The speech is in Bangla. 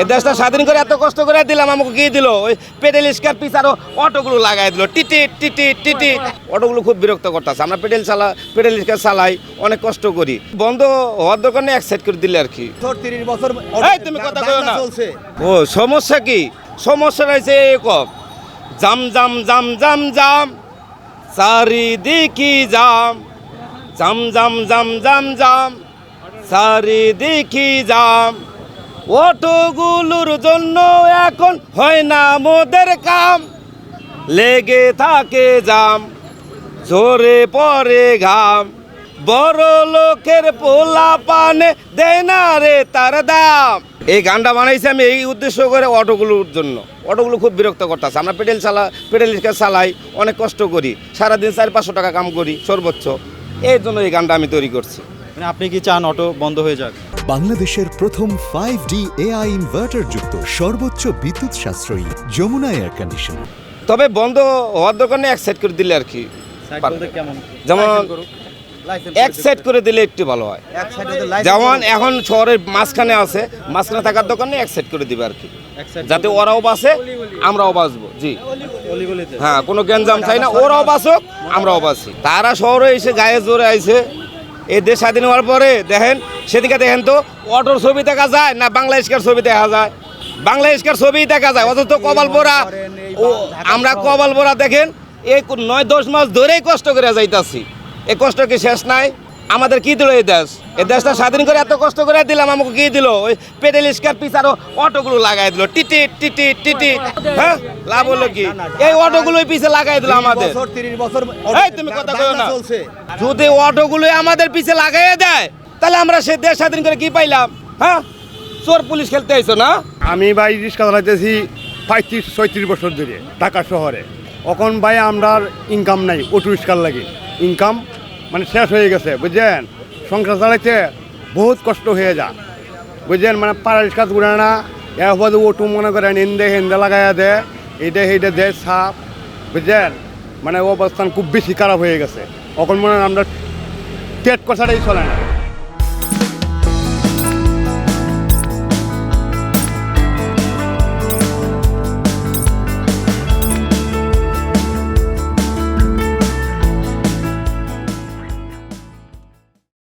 এ দেশটা স্বাধীন করে এত কষ্ট করে দিলাম আমাকে কি দিল? ওই পেডেল স্কার পিস আরও অটোগুলো লাগাই দিল। টিটি টিটি টিটি অটোগুলো খুব বিরক্ত করতেছে। আমরা পেডেল চালা পেডেল স্কার চালাই অনেক কষ্ট করি। বন্ধ হওয়ার দোকানে এক সাইড করে দিলে আর কি। তিরিশ বছর তুমি কথা কইও না। ও সমস্যা কি? সমস্যা রয়েছে একক জাম জাম জাম জাম জাম চারিদিকি জাম। জাম জাম জাম জাম জাম চারিদিকি জাম। অটোগুলোর জন্য এখন হয় না মোদের কাম। লেগে থাকে জাম জোরে পরে ঘাম। বড় লোকের পোলা পানে দেয় না রে তার দাম। এই গানটা বানাইছি আমি এই উদ্দেশ্য করে অটোগুলোর জন্য। অটোগুলো খুব বিরক্ত করতেছে। আমরা পেডেল চালা রিক্সা চালাই, অনেক কষ্ট করি। সারাদিন চার পাঁচশো টাকা কাম করি, সর্বোচ্চ। এই জন্য এই গানটা আমি তৈরি করছি। মানে আপনি কি চান অটো বন্ধ হয়ে যাক? বাংলাদেশের প্রথম ফাইভ ডি এআই ইনভার্টার যুক্ত সর্বোচ্চ বিদ্যুৎ সাশ্রয়ী যমুনা এয়ার কন্ডিশনার তবে বন্ধ হওয়ার দোকানে এক সাইড করে দিলে আর কি যেমন এক সাইড করে দিলে একটু ভালো হয়। এক সাইডে তো লাইসেন্স যেমন এখন শহরের মাঝখানে আছে মাঝখানে থাকার দোকানে এক সাইড করে দিবে আর কি। যাতে ওরাও বাসে আমরাও বাঁচবো জি। হ্যাঁ কোনো গ্যাঞ্জাম চাই না ওরাও বাঁচুক আমরাও বাঁচি তারা শহরে এসে গায়ে জোরে আইছে এই দেশ স্বাধীন হওয়ার পরে দেখেন সেদিকে দেখেন তো অটোর ছবি দেখা যায় না বাংলাদেশকার ছবি দেখা যায়? বাংলাদেশকার ছবি দেখা যায়, অথচ ও, আমরা বোরা দেখেন এই নয় দশ মাস ধরেই কষ্ট করে যাইতাছি। এই কষ্ট কি শেষ নাই? আমাদের কি দিল এই দেশ? এই দেশটা স্বাধীন করে এত কষ্ট করে দিলাম আমাকে কি দিল? ওই পেডেল স্কার পিস আরও অটোগুলো লাগাই দিল। টিটি টিটি টিটি হ্যাঁ? লাভ হলো কি? এই অটোগুলোই পিছে লাগাই দিল আমাদের। বছর তিরিশ বছর এই তুমি কথা কইও না। যদি অটোগুলো আমাদের পিছে লাগাইয়ে দেয় তাহলে আমরা সে দেশ স্বাধীন করে কি পাইলাম? হ্যাঁ? চোর পুলিশ খেলতে আইছো না? আমি ভাই রিক্সা চালাইতেছি পঁয়ত্রিশ ছয়ত্রিশ বছর ধরে ঢাকা শহরে। এখন ভাই আমরা ইনকাম নাই অটো রিক্সার লাগে। ইনকাম মানে শেষ হয়ে গেছে, বুঝছেন? সংসার চালাইতে বহুত কষ্ট হয়ে যা বুঝছেন? মানে পাড়ার কাজ করে না এবার ওটু মনে করেন নিন্দে হিন্দে লাগাইয়া দে এইটা সেইটা দে সাপ, বুঝছেন? মানে অবস্থান খুব বেশি খারাপ হয়ে গেছে। এখন মনে আমরা পেট কথাটাই চলে না।